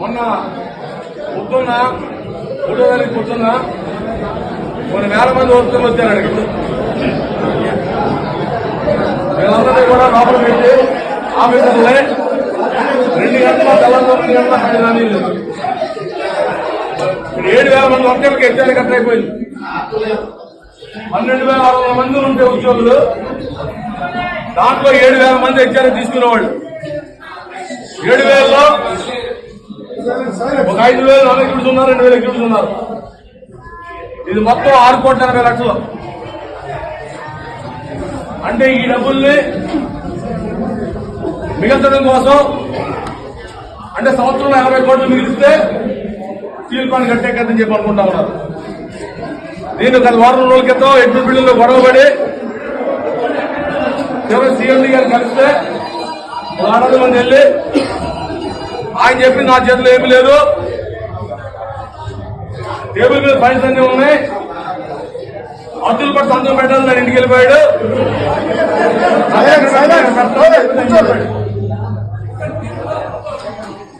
మొన్న పొద్దున్న మూడో తారీఖు పొద్దున్న కొన్ని వేల మంది వస్తువులు వచ్చారు అక్కడికి. వీళ్ళందరినీ కూడా లోపల పెట్టి ఆఫీసర్లే రెండు గంటల తెలంగాణ గంటల హైదరాబాద్ ఏడు వేల మంది ఒక్కరికి ఎచ్చారు కట్ అయిపోయింది. పన్నెండు వేల ఆరు వందల మంది ఉంటే ఉద్యోగులు దాంట్లో ఏడు వేల మంది హెచ్ఆర్ తీసుకునేవాళ్ళు. ఏడు వేలలో ఒక ఐదు వేలు నాలుగు ఎగ్జిబిట్స్ ఉన్నారు రెండు వేలు ఎగ్జిబిట్స్ ఉన్నారు ఇది మొత్తం ఆరు కోట్ల ఎనభై లక్షలు. అంటే ఈ డబ్బుల్ని మిగల్చడం కోసం అంటే సంవత్సరంలో యాభై కోట్లు మిగిలిస్తే స్టీల్ ప్లాంట్ కదని చెప్పి అనుకుంటా ఉన్నారు. నేను గత వారం రోజుల క్రితం ఎడ్డు బిల్లులో గొడవపడి చివరి సీఎండీ గారు కలిస్తే ఆరు మంది వెళ్ళి ఆయన చెప్పి నా చేతిలో ఏమీ లేదు. టేబుల్ మీద ఫైల్స్ అన్ని ఉన్నాయి. అబ్దుల్ పట్టు సంతకం పెట్టాలి నేను ఇంటికి వెళ్ళిపోయాడు.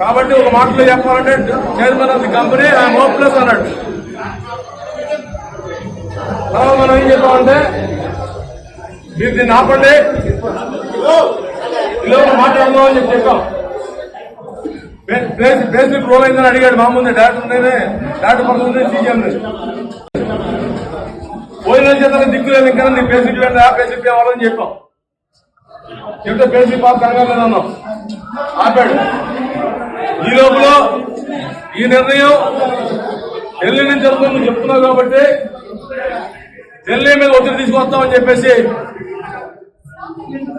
కాబట్టి ఒక మాటలో చెప్పాలంటే chairman of the company I'm hopeless అన్నాడు. తర్వాత మనం ఏం చెప్పామంటే మీరు దీన్ని ఆపండి. ఇలా మాట్లాడదాం అని చెప్పి చెప్పాం. బేసిక్ రోల్ అయిందని అడిగాడు మా ముందు. డాక్టర్ నేనే డాక్టర్ పడుతుంది సీఎం పోయిన చేత దిక్కు లేదు ఇంకా నీ బేసిక్ లేదు ఆ బేసిక్ కావాలని చెప్పాం. చెప్తే బేసిక్ బాబు కనగలేదు అన్నాం. ఆపాడు. ఈ లోపల ఈ నిర్ణయం ఢిల్లీ నుంచి జరుగుతుంది చెప్తున్నావు కాబట్టి ఢిల్లీ మీద ఒత్తిడి తీసుకొస్తామని చెప్పేసి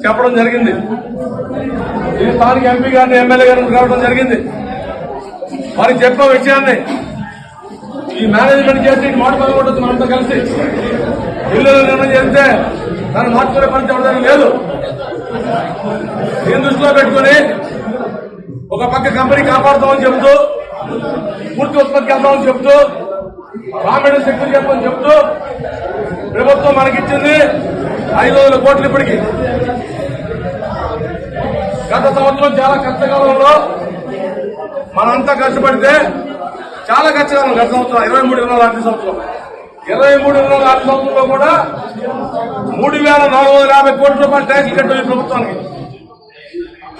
చెప్పడం జరిగింది. ఈ స్థానిక ఎంపీ గారిని ఎమ్మెల్యే గారిని రావడం జరిగింది. వారికి చెప్పే విషయాన్ని ఈ మేనేజ్మెంట్ చేసి మాట పదకొండదు మనంతా కలిసి. ఇల్లు నిర్ణయం చేస్తే దాన్ని మార్చుకునే పని చెప్పడానికి లేదు. దీన్ని దృష్టిలో పెట్టుకుని ఒక పక్క కంపెనీ కాపాడుతామని చెబుతూ పూర్తి ఉత్పత్తి వెళ్తామని చెబుతూ రామేణ శక్తులు చెప్పమని చెబుతూ ప్రభుత్వం మనకిచ్చింది ఐదు వందల కోట్లు ఇప్పటికి. గత సంవత్సరం చాలా కష్టకాలంలో మనంతా కష్టపడితే చాలా కష్టకాలం గత సంవత్సరం ఇరవై మూడు ఇరవై ఆర్థిక సంవత్సరం. ఇరవై మూడు ఇరవై ఆర్థిక సంవత్సరంలో కూడా మూడు వేల నాలుగు వందల యాభై కోట్ల రూపాయలు ట్యాక్స్ కట్టాలి ప్రభుత్వానికి.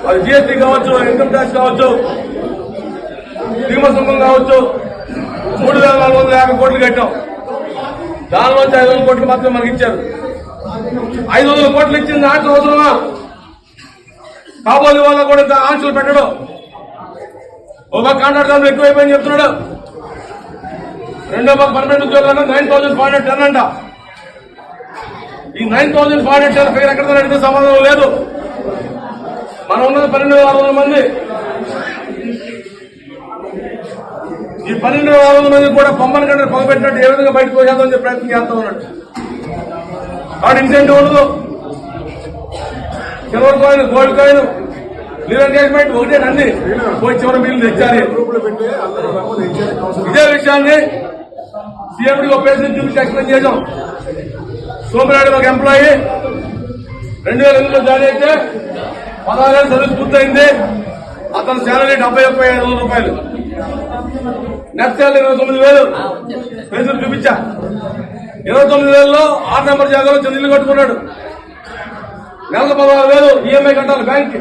అది జిఎస్టీ కావచ్చు ఇన్కమ్ ట్యాక్స్ కావచ్చు దిగుమతి సుంకం కావచ్చు మూడు వేల నాలుగు వందల యాభై కోట్లు కట్టాం. దానిలోంచి ఐదు వందల కోట్లు మాత్రం మనకి ఇచ్చారు. ఐదు వందల కోట్లు ఇచ్చింది దాంట్లో అవసరమా? కాబోలు వాళ్ళ కూడా ఇంత ఆంక్షలు పెట్టడం. ఒక కాంట్రాక్ట్ ఎక్కువైపోయింది చెప్తున్నాడు. రెండో పక్క పర్మనెంట్ ఉద్యోగాలు nine thousand five hundred ten అంట. ఈ nine thousand five hundred ten fire ఎక్కడ అడిగితే సమాధానం లేదు. మనం ఉన్నది పన్నెండు వేల ఆరు వందల మంది. ఈ పన్నెండు వేల ఆరు వందల మంది కూడా పొమ్మని కంటే పొగబెట్టినట్టు ఏ విధంగా బయటకు వచ్చేద్దామని చెప్పి ప్రయత్నం చేస్తా ఉన్నట్టు వాడు ఇన్సెంటివ్ ఉండదు silver coin gold coin leave engagement ఒకటే అన్ని పోయి చివరి బిల్లు తెచ్చారు ఇదే విషయాన్ని సీఎండి ఒక పేరు చూపించి ఎక్స్ప్లెయిన్ చేశాం సోమనాయుడు ఒక ఎంప్లాయీ రెండు వేల ఎనిమిదిలో జాయిన్ అయితే పదహారు సర్వీస్ పూర్తయింది. అతని శాలరీ డెబ్బై ఒక్క ఐదు వందల రూపాయలు. నెట్ శాలరీ ఇరవై తొమ్మిది వేలు. పెన్షన్ చూపించా. ఇరవై తొమ్మిది వేలలో ఆరు నెంబర్ జాగాలో చిన్న ఇల్లు కట్టుకున్నాడు. నెలకు పదహారు వేలు ఈఎంఐ కట్టాలి బ్యాంక్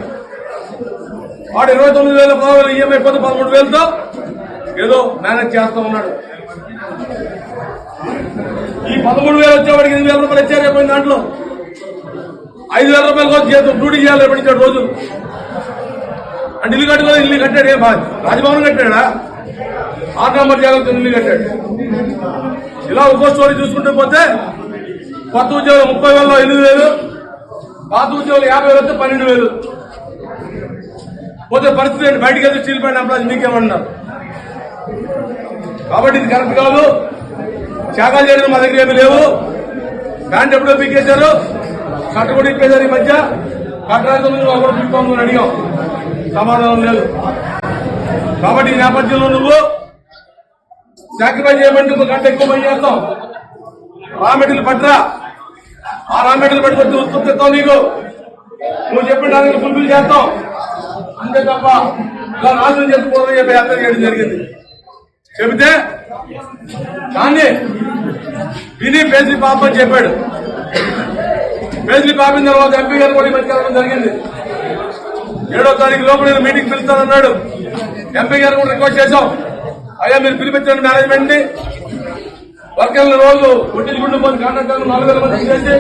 వాడు ఇరవై తొమ్మిది వేల పదహారు వేలు ఈఎంఐ పది పదమూడు వేలతో ఏదో మేనేజ్ చేస్తూ ఉన్నాడు. ఈ పదమూడు వేలు వచ్చేవాడికి ఎనిమిది వేల రూపాయలు ఇచ్చారు రేపు దాంట్లో. ఐదు వేల రూపాయలు కోసం చేస్తూ డ్యూటీ చేయాలి రేపటి రోజు. అంటే ఇల్లు కట్టుకోవాలి ఇల్లు కట్టాడు ఏం బాధ కట్టాడా? ఆరు నెంబర్ జాగ్రత్త ఇల్లు కట్టాడు. ఇలా ఒక్కో స్టోరీ చూసుకుంటూ పోతే కొత్త ఉద్యోగం ముప్పై వేలలో ఎనిమిది వేలు పాత ఉద్యోగులు యాభై వేలు వస్తే పన్నెండు వేలు. పోతే పరిస్థితి ఏంటి? బయటకు వెళ్తే స్టీల్ ప్లాంట్ ఎంప్లాయీస్ మీకేమన్నారు కాబట్టి ఇది కరెక్ట్ కాదు. త్యాగాలు చేయడం మా దగ్గర ఏమీ లేవు. ప్యాంట్ ఎప్పుడో పీకేశారు. కట్ట కూడా ఇప్పేశారు ఈ మధ్య. కట్టడానికి ముందు వాళ్ళు కూడా పీక్కోమని అడిగాం. సమాధానం లేదు. కాబట్టి ఈ నేపథ్యంలో నువ్వు సాక్రిఫైస్ చేయమంటే నువ్వు గంట ఎక్కువ పని చేస్తాం. రా మెటీరియల్ పట్టరా. ఆ రా పెట్టుకొచ్చి పట్టుకొచ్చి నీకు. నువ్వు చెప్పిన దానికి ఫుల్ఫిల్ చేస్తాం అంతే తప్ప ఇలా నాశనం చేసుకోవాలని చెప్పి యాత్ర చేయడం జరిగింది. చెబితే దాన్ని విని పేసి పాప అని చెప్పాడు. పేసి పాపిన తర్వాత ఎంపీ గారు కూడా పెట్టుకోవడం జరిగింది. ఏడో తారీఖు లోపల నేను మీటింగ్ పిలుస్తానన్నాడు. ఎంపీ గారు కూడా రిక్వెస్ట్ చేశాం. అయ్యా మీరు పిలిపించండి మేనేజ్మెంట్ని వర్కర్ల రోజు ఒడ్డీలు గుండు మంది కాంట్రాక్టర్లు నాలుగు వేల మంది చేసి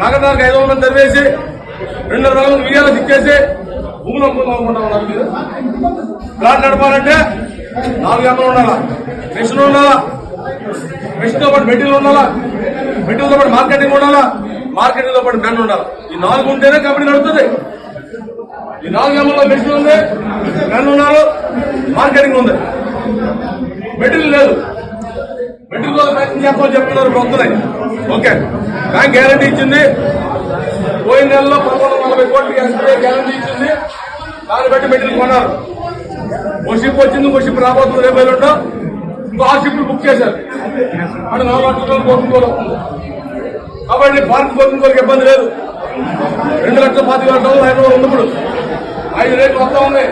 నగదానికి ఐదు వందల మంది తరివేసి రెండు వందల మంది విజయాలు దిక్కేసి భూములు అమ్ముకుందాం ఉన్నారు మీరు. ప్లాట్ నడపాలంటే నాలుగు గంటలు ఉండాలా? మిషన్ ఉండాలా? మిషన్తో పాటు మెటీరియల్ ఉండాలా? మెటీరియల్తో పాటు మార్కెటింగ్ ఉండాలా? మార్కెటింగ్తో పాటు మెన్ ఉండాలా? ఈ నాలుగు ఉంటేనే కంపెనీ నడుస్తుంది ఈ నాలుగు గంటల్లో మిషన్ ఉంది మెన్ ఉన్నారు మార్కెటింగ్ ఉంది. మెటీరియల్ లేదు. మెటీరియల్ కోసం ప్రయత్నం చేస్తామని చెప్తున్నారు ఇప్పుడు ఓకే. బ్యాంక్ గ్యారంటీ ఇచ్చింది. పోయిన నెలలో పదకొండు నలభై కోట్లకి ఎస్బీఐ గ్యారంటీ ఇచ్చింది. దాన్ని బట్టి మెటీరియల్ కొన్నారు. ఓ షిప్ వచ్చింది ఓ షిప్ రాబోతుంది రేపు ఎల్లుండో ఇంకో ఆ షిప్ బుక్ చేశారు. అంటే నాలుగు లక్షల కోట్లు కాబట్టి పార్క్ కోరుకునే వాళ్ళకి ఇబ్బంది లేదు. రెండు లక్షల పాతిక వేల డబ్బులు హైదరాబాద్ ఉన్నప్పుడు ఐదు రేట్లు వస్తా ఉన్నాయి.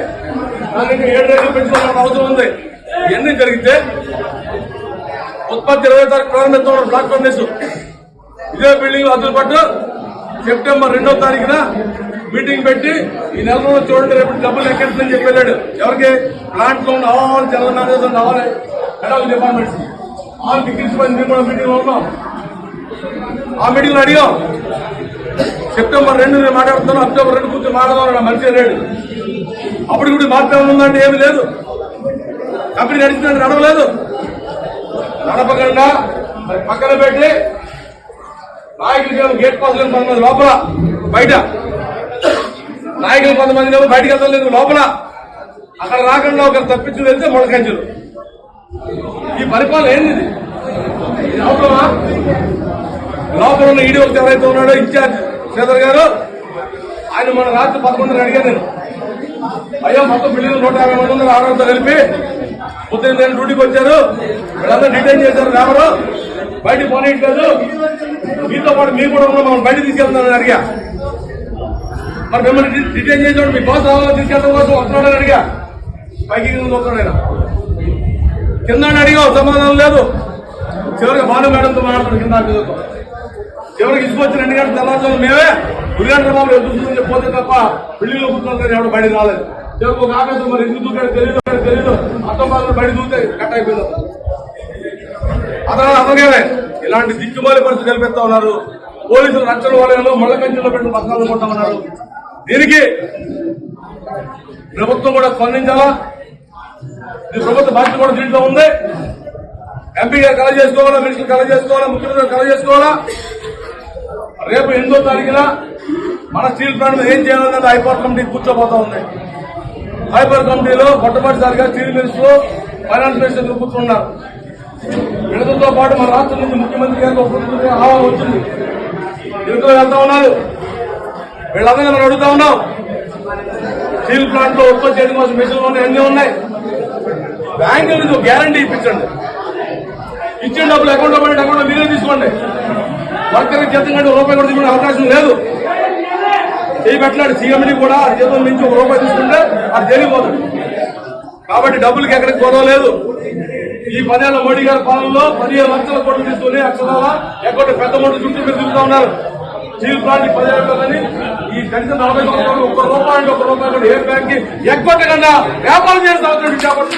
దానికి ఏడు రేట్లు పెంచుకోవాల్సిన అవసరం ఉంది. ఇవన్నీ జరిగితే ఉత్పత్తి ఇరవై తారీఖు ప్రారంభించడం బ్లాక్ ఫర్నేస్ ఇదే బిల్డింగ్ అదులు పట్టు సెప్టెంబర్ రెండో తారీఖున మీటింగ్ పెట్టి ఈ నెల రోజులు చూడండి రేపు డబ్బులు ఎక్కించని చెప్పి వెళ్ళాడు. ఎవరికి? ప్లాంట్లో ఉన్న ఆల్ జనరల్ మేనేజర్ కావాలి హెడ్ డిపార్ట్మెంట్స్. ఆల్ మేము కూడా మీటింగ్ ఉన్నాం. ఆ మీటింగ్లో అడిగాం సెప్టెంబర్ రెండు నేను మాట్లాడుతున్నాను అక్టోబర్ రెండు కూర్చొని మాట్లాడదాం మంచిగా లేడు అప్పుడు కూడా మార్పు ఉందంటే ఏమీ లేదు. కంపెనీ నడిచిందంటే నడవలేదు. నడపకుండా మరి పక్కన పెట్టి నాయకులు గేట్ పాస్ కొంతమంది లోపల బయట. నాయకులు కొంతమంది ఏమో బయటకు వెళ్తలేదు లోపల. అక్కడ రాకుండా ఒకరు తప్పించి వెళ్తే మొడకంచులు ఈ పరిపాలన ఏంది ఇది? ఇది అవసరమా? లోపల ఉన్న ఈడీ ఒకటి ఎవరైతే ఉన్నాడో ఇన్ఛార్జ్ శ్రీధర్ గారు ఆయన మన రాత్రి పదకొండు అడిగాను నేను. అయ్యో మొత్తం బిల్డింగ్ నూట యాభై మంది ఉన్నారు ఆడవాళ్ళతో కలిపి పొద్దున్న నేను డ్యూటీకి వచ్చారు వీళ్ళందరూ డిటైన్ చేశారు. రావరు. బయటికి పోనీయట్లేదు. మీతో పాటు మీరు కూడా ఉన్నాం మమ్మల్ని బయట తీసుకెళ్తున్నాను అడిగా. మరి మిమ్మల్ని డిటైన్ చేసేవాడు మీ బాస్ రావాలో? తీసుకెళ్ళడం కోసం వస్తున్నాడని అడిగా. పైకి వస్తున్నాడు కింద అడిగావు సమాధానం లేదు. చివరికి భాను మేడంతో మాట్లాడుతున్నాడు. కింద చివరికి ఇసుకొచ్చిన ఎన్ని గంటల తర్వాత మేమే ఉదయం బాబు ఎదుగుతుందని పోతే తప్ప బిల్డింగ్లో కూర్చోవాలి ఎవడు బయట రాలేదు. చివరికి ఒక ఆకాశం మరి ఎందుకు దూకాడు? తెలియదు తెలియదు అత్తమాలను బడి బయట దూతే కట్ అయిపోయింది. అతను అతనే ఇలాంటి దిక్కుమాలి పరిస్థితి కల్పిస్తా ఉన్నారు. పోలీసులు రక్షణ వలయంలో మళ్ళ కంచెలో పెట్టిన పథకాలు కొంటా ఉన్నారు. దీనికి ప్రభుత్వం కూడా స్పందించాలా? ఈ ప్రభుత్వ బాధ్యత కూడా దీంట్లో ఉంది. ఎంపీ గారు కల చేసుకోవాలా? మినిస్టర్ కల చేసుకోవాలా? ముఖ్యమంత్రి గారు చేసుకోవాలా? రేపు ఎనిమిదో తారీఖున మన స్టీల్ ప్లాంట్ ఏం చేయాలన్నది హైకోర్టు కమిటీ కూర్చోబోతా ఉంది. హైబర్ కంపెనీలో మొట్టమొదటిసారిగా స్టీల్ మినిస్టర్ ఫైనాన్స్ మినిస్టర్ కూర్చున్నారు వీళ్ళతో పాటు మన రాష్ట్రం నుంచి ముఖ్యమంత్రి గారికి ఒక ఆహ్వానం వచ్చింది. తిరుగుతూ వెళ్తా ఉన్నారు. వీళ్ళందరినీ మనం అడుగుతా ఉన్నాం. స్టీల్ ప్లాంట్లో ఉత్పత్తి చేయడం కోసం మిషన్లు ఉన్నాయి ఉన్నాయి. బ్యాంకుల నుంచి గ్యారంటీ ఇప్పించండి. ఇచ్చిన డబ్బులు అకౌంట్ అకౌంట్ మీరే తీసుకోండి. వర్కర్ జీతం కంటే రూపాయి కూడా తీసుకునే అవకాశం లేదు. చేయబెట్టలేడు సీఎంని కూడా జీతం నుంచి ఒక రూపాయి తీసుకుంటే అది తెలియపోతుంది కాబట్టి డబ్బులకి ఎక్కడికి గొడవ లేదు. ఈ పదేళ్ళ మోడీ గారి పాలనలో పదిహేను లక్షల కోట్లు తీసుకుని అక్షరాల ఎక్కడ పెద్ద మోడీ చుట్టూ మీరు తిరుగుతూ ఉన్నారు. స్టీల్ ప్లాంట్ పదిహేను కానీ ఈ కనీసం నలభై సంవత్సరాలు ఒక్క రూపాయి ఒక్క ఒక రూపాయి కూడా ఏ బ్యాంక్ ఎగ్గొట్టకుండా వ్యాపారం చేసిన సంవత్సరం కాబట్టి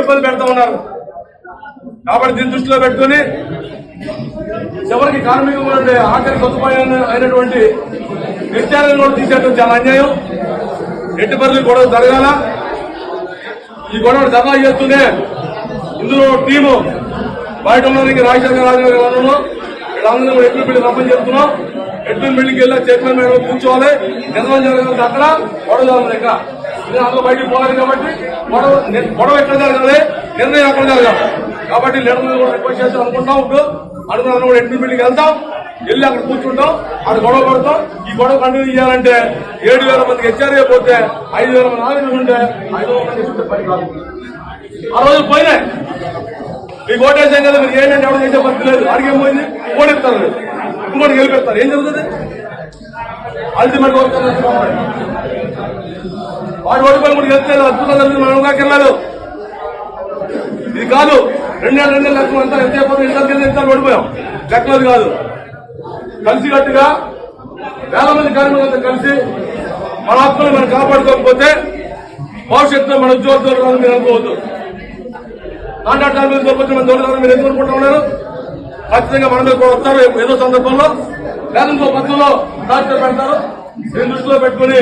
ఇబ్బంది పెడతా ఉన్నారు. కాబట్టి దీన్ని దృష్టిలో పెట్టుకుని చివరికి కార్మికులు ఉండే ఆఖరి సదుపాయం అయినటువంటి నిర్చారాన్ని కూడా తీసేయడం చాలా అన్యాయం. ఎట్టి పరిస్థితులు గొడవ జరగాల. ఈ గొడవ ధర్నా చేస్తూనే ఇందులో టీము బయట ఉన్నదానికి రాజశేఖర రాజు గారు ఉన్నాము వీళ్ళందరూ కూడా ఎట్లు బిల్డింగ్ రమ్మని చెప్తున్నాం ఎట్లు బిల్డింగ్ వెళ్ళి చైర్మన్ మేడం కూర్చోవాలి. నిర్మాణం జరగాలి అక్కడ గొడవ జరగదు ఇక్కడ. అందులో బయటికి పోవాలి కాబట్టి గొడవ గొడవ ఎక్కడ జరగాలి? నిర్ణయం అక్కడ కాబట్టి నిర్ణయం కూడా రిక్వెస్ట్ చేస్తాం అనుకుంటాం ఇప్పుడు అనుకున్నాను కూడా ఎడ్మిన్ బిల్డింగ్ వెళ్తాం. వెళ్ళి అక్కడ కూర్చుంటాం. అక్కడ గొడవ పడతాం. ఈ గొడవ కంటిన్యూ చేయాలంటే ఏడు వేల మందికి హెచ్ఆర్ఏ పోతే ఐదు వేల మంది ఆవేదన ఉంటే ఐదు వేల మంది పని కాదు ఆ రోజు పోయినాయి. మీకు ఓటేసాం కదా మీరు ఏంటంటే ఎవరు చేసే పరిస్థితి లేదు. అడిగే పోయింది? ఓడిస్తారు ఇంకోటి గెలిపిస్తారు. ఏం జరుగుతుంది? అల్టిమేట్ వాడు ఓడిపోయి కూడా గెలిచలేదు. అద్భుతం జరుగుతుంది మనం కాకెళ్ళలేదు కాదు. రెండు కాదు రెండు రెండేళ్ళు అంతా ఎంత అయిపోతుంది ఎంత పడిపోయాం ఎంత ఓడిపోయాం. లెక్కలది కాదు. కలిసి కట్టుగా వేల మంది కార్మికులతో కలిసి మన హక్కులు మనం కాపాడుకోకపోతే భవిష్యత్తులో మన ఉద్యోగులు మీరు అనుకోవద్దు. కాంట్రాక్ట్ కార్మికులు దొరకొచ్చి మన దొరకదు మీరు ఎందుకు అనుకుంటా ఉన్నారు? ఖచ్చితంగా మన మీద కూడా వస్తారు. ఏదో సందర్భంలో లేదా పత్రంలో డాక్టర్ పెడతారు. నేను దృష్టిలో పెట్టుకుని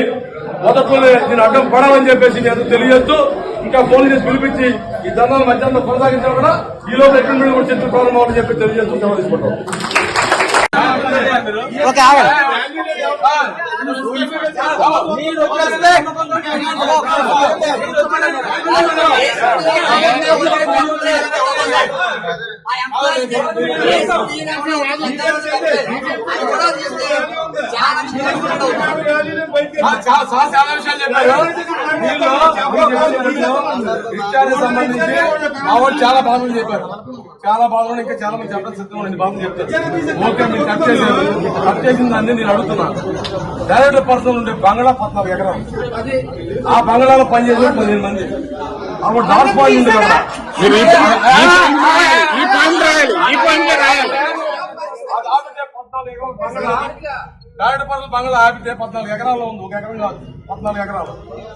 మొదట్లోనే నేను అడ్డం పడాలని చెప్పేసి నేను తెలియజేస్తూ ఇంకా ఫోన్ చేసి పిలిపించి ఈ ధర్నాలు మధ్యాహ్నం కొనసాగించడం కూడా ఈ లోపల ఎక్కడ కూడా చర్చ ప్రారంభం అవ్వాలని చెప్పి తెలియజేస్తూ సెలవు తీసుకుంటాం. చాలా విషయాలు చెప్పారు వీళ్ళు విషయానికి సంబంధించి మా వాళ్ళు చాలా బాధలు చెప్పారు. చాలా బాధలు ఇంకా చాలా మంది చెప్పడం సిద్ధం ఉంది బాధలు చెప్తారు. ఓకే మీరు కట్ చేశారు. కట్ చేసిన దాన్ని నేను అడుగుతున్నా. డైరెక్టర్ పర్సన్ ఉండే బంగ్లా పద్నాలుగు ఎకరాలు. ఆ బంగ్లాలో పనిచేసే పదిహేను మంది. అప్పుడు డార్క్ పాయింట్ ఉంది కదా. మీరు ఈ ఈ పాయింట్ రాయాలి. ఈ పాయింట్ రాయాలి. అది ఆపితే పద్నాలుగు బంగ్లా. డైరెక్టర్ పర్సన్ బంగ్లా ఆపితే పద్నాలుగు ఎకరాల్లో ఉంది. ఒక ఎకరం కాదు. పద్నాలుగు ఎకరాలు.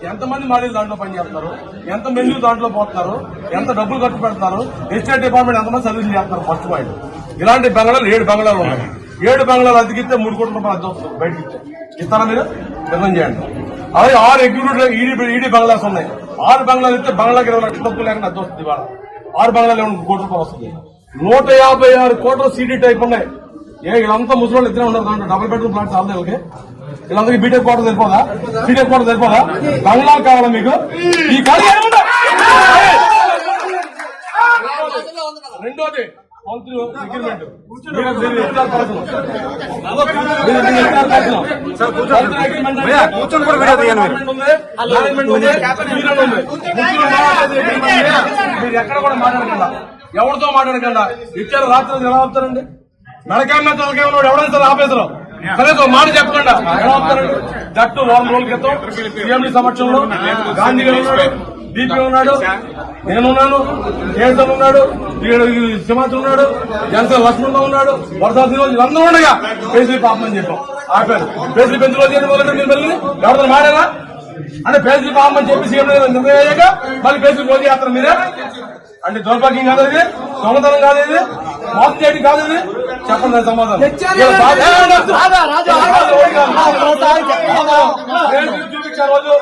ఎంతమంది మాడీలు దాంట్లో పనిచేస్తున్నారు ఎంత మెన్యూ దాంట్లో పోతున్నారు? ఎంత డబ్బులు ఖర్చు పెడతారు? ఎస్టేట్ డిపార్ట్మెంట్ ఎంతమంది సర్వీస్ చేస్తున్నారు? ఫస్ట్ పాయింట్ ఇలాంటి బంగ్లాలు ఏడు బంగ్లాలు ఉన్నాయి. ఏడు బంగ్లాలు అద్దెకిస్తే మూడు కోట్ల రూపాయలు అద్దె వస్తుంది బయటకి. ఇస్తారా మీరు? నిర్ణయం చేయండి. అలాగే ఆరు ఎగ్జిక్యూటివ్ ఈడీ ఈడీ బంగ్లాస్ ఉన్నాయి. ఆరు బంగ్లాలు ఇస్తే బంగ్లాకి ఇరవై లక్షల డబ్బులు లేకుండా అద్దె వస్తుంది ఇవాళ. ఆరు బంగ్లాలు ఏమైనా కోట్ల రూపాయలు వస్తుంది. నూట యాభై ఆరు కోట్ల సీడీ టైప్ ఉన్నాయి. ఏ వీళ్ళంతా ముసలి ఇద్దరే ఉన్నారు దాంట్లో. డబుల్ బెడ్రూమ్ ఫ్లాట్స్ చాలా వీళ్ళకి? వీళ్ళందరికీ బీటెక్ కోట సరిపోదా? బీటెక్ కోట సరిపోదా? బంగ్లా కావాలా మీకు? ఈ ఖాళీ? రెండోది కూర్చొని కూడా వీడియో మీరు. ఎక్కడ కూడా మాట్లాడకుండా ఎవరితో మాట్లాడకుండా ఇచ్చారు రాత్రి ఎలా అవుతారండి మెడకాయ తలకాయ ఉన్నాడు ఎవడైనా సరే ఆపేస్తారు కనీసం మాట చెప్పకుండా. జట్టు వారం రోజుల క్రితం సీఎండి సమక్షంలో గాంధీ గారు ఉన్నాడు బీపీ ఉన్నాడు నేనున్నాను కేసన్ ఉన్నాడు ఈడ సింహాచల్ ఉన్నాడు జనసేన లక్ష్మణ్ ఉన్నాడు వరదా శ్రీనివాస్ అందరూ ఉండగా పేసీ పాపం అని చెప్పాం. ఆపారు. పేసీ పెంచు రోజు ఏంటి మీరు మళ్ళీ ఎవరితో మాడారా అంటే పేసీ పాపం అని చెప్పి సీఎం నిర్ణయం అయ్యాక మళ్ళీ పేసీ రోజు చేస్తారు మీరే అంటే దౌర్భాగ్యం కాదు ఇది దొంగతనం కాదు ఇది. చేయడం కాదు చెప్పండి సమాధానం. రోజు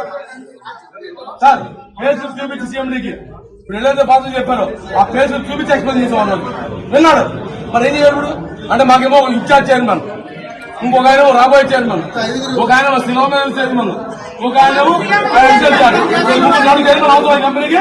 సార్ ఫేస్బుక్ చూపించి సీఎండీకి ఇప్పుడు ఏదైతే బాధలు చెప్పారో ఆ ఫేస్బుక్ చూపించి ఎక్స్ప్లెయిన్ చేసేవాళ్ళు విన్నాడు? మరి ఏం చేయాలి ఇప్పుడు? అంటే మాకేమో ఇన్ఛార్జ్ చైర్మన్. ఇంకొక ఆయన రాబోయే చైర్మన్. ఒక ఆయన శిలోమైన చైర్మన్. ఒక ఆయన చైర్మన్ అవుతాం ఈ కంపెనీకి